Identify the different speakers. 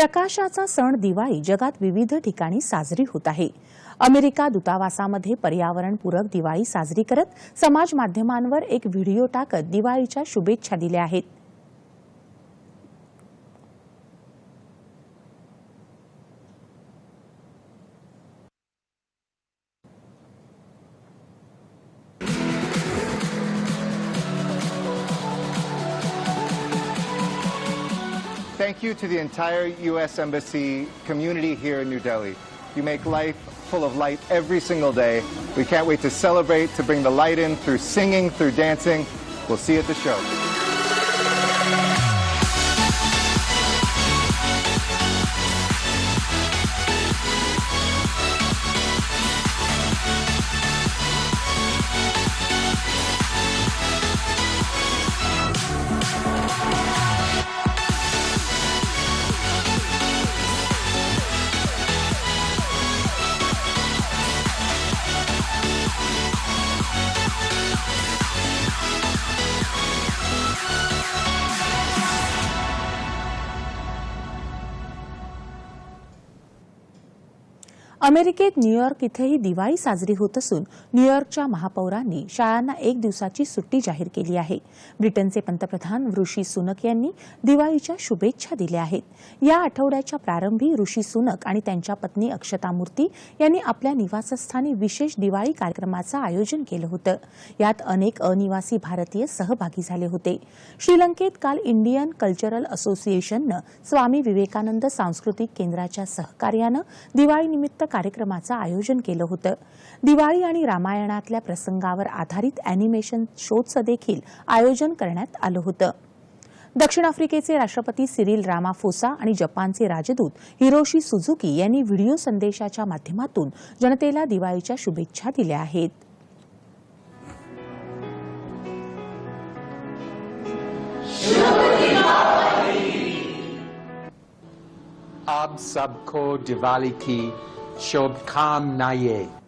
Speaker 1: प्रकाशाचा सण दिवाळी जगात विविध ठिकाणी साजरी होत आहे. अमेरिका दूतावासामध्ये पर्यावरणपूरक दिवाळी साजरी करत समाज माध्यमांवर एक व्हिडिओ टाकत दिवाळीच्या शुभेच्छा दिल्या आहेत.
Speaker 2: Thank you to the entire U.S. Embassy community here in New Delhi. You make life full of light every single day. We can't wait to celebrate, to bring the light in through singing, through dancing. We'll see you at the show.
Speaker 1: अमेरिकेत New York इथेही दिवाळी साजरी होत असून न्यूयॉर्कच्या महापौरांनी शाळांना एक दिवसाची सुट्टी जाहीर केली आहे. ब्रिटनचे पंतप्रधान ऋषी सुनक यांनी दिवाळीच्या शुभेच्छा दिल्या आहेत. या आठवड्याच्या प्रारंभी ऋषी सुनक आणि त्यांच्या पत्नी अक्षता मूर्ती यांनी आपल्या निवासस्थानी विशेष दिवाळी कार्यक्रमाचं आयोजन केलं होतं. यात अनेक अनिवासी भारतीय सहभागी झाले होते. श्रीलंकेत काल इंडियन कल्चरल असोसिएशननं स्वामी विवेकानंद सांस्कृतिक केंद्राच्या सहकार्यानं दिवाळीनिमित्त कार्यक्रमाचं आयोजन केलं होतं. दिवाळी आणि रामायणातल्या प्रसंगावर आधारित अॅनिमेशन शोचं देखील आयोजन करण्यात आलं होतं. दक्षिण आफ्रिकेचे राष्ट्रपती सिरिल रामाफोसा आणि जपानचे राजदूत हिरोशी सुझुकी यांनी व्हिडिओ संदेशाच्या माध्यमातून जनतेला दिवाळीच्या शुभेच्छा दिल्या आहेत.
Speaker 3: आप सबको दिवाली की Shobkam Naye.